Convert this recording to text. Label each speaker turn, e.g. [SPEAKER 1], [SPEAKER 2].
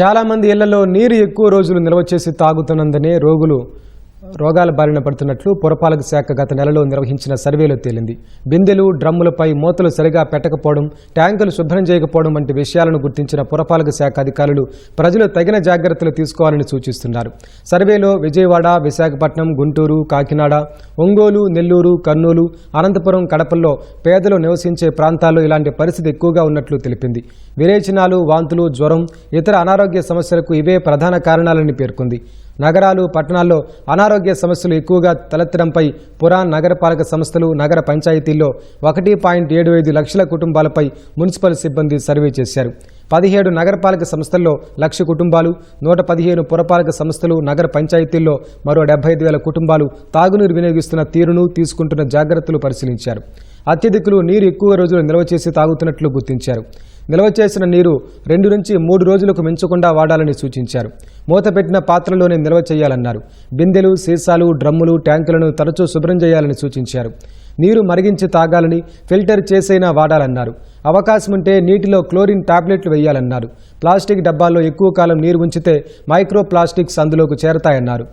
[SPEAKER 1] చాలామంది ఇళ్ళలో నీరు ఎక్కువ రోజులు నిల్వ చేసి తాగుతున్నందునే రోగులు రోగాల బారిన పడుతున్నట్లు పురపాలక శాఖ గత నెలలో నిర్వహించిన సర్వేలో తేలింది. బిందెలు డ్రమ్ములపై మూతలు సరిగా పెట్టకపోవడం ట్యాంకులు శుభ్రం చేయకపోవడం వంటి విషయాలను గుర్తించిన పురపాలక శాఖ అధికారులు ప్రజలు తగిన జాగ్రత్తలు తీసుకోవాలని సూచిస్తున్నారు. సర్వేలో విజయవాడ విశాఖపట్నం గుంటూరు కాకినాడ ఒంగోలు నెల్లూరు కర్నూలు అనంతపురం కడపల్లో పేదలు నివసించే ప్రాంతాల్లో ఇలాంటి పరిస్థితి ఎక్కువగా ఉన్నట్లు తెలిపింది. విరేచనాలు వాంతులు జ్వరం ఇతర అనారోగ్య సమస్యలకు ఇవే ప్రధాన కారణాలని పేర్కొంది. నగరాలు పట్టణాల్లో అనారోగ్య సమస్యలు ఎక్కువగా తలెత్తడంపై పురాన్ నగరపాలక సంస్థలు నగర పంచాయతీల్లో ఒకటి పాయింట్ ఏడు ఐదు లక్షల కుటుంబాలపై మున్సిపల్ సిబ్బంది సర్వే చేశారు. పదిహేడు నగరపాలక సంస్థల్లో లక్ష కుటుంబాలు నూట పదిహేను పురపాలక సంస్థలు నగర పంచాయతీల్లో మరో డెబ్బై ఐదు వేల కుటుంబాలు తాగునీరు వినియోగిస్తున్న తీరును తీసుకుంటున్న జాగ్రత్తలు పరిశీలించారు. అత్యధికులు నీరు ఎక్కువ రోజులు నిల్వ చేసి తాగుతున్నట్లు గుర్తించారు. నిల్వ చేసిన నీరు రెండు నుంచి మూడు రోజులకు మించకుండా వాడాలని సూచించారు. మూతపెట్టిన పాత్రలోనే నిల్వ చేయాలన్నారు. బిందెలు సీసాలు డ్రమ్ములు ట్యాంకులను తరచూ శుభ్రం చేయాలని సూచించారు. నీరు మరిగించి తాగాలని ఫిల్టర్ చేసైనా వాడాలన్నారు. అవకాశం ఉంటే నీటిలో క్లోరిన్ టాబ్లెట్లు వేయాలన్నారు. ప్లాస్టిక్ డబ్బాల్లో ఎక్కువ కాలం నీరు ఉంచితే మైక్రో ప్లాస్టిక్స్ అందులోకి చేరతాయన్నారు.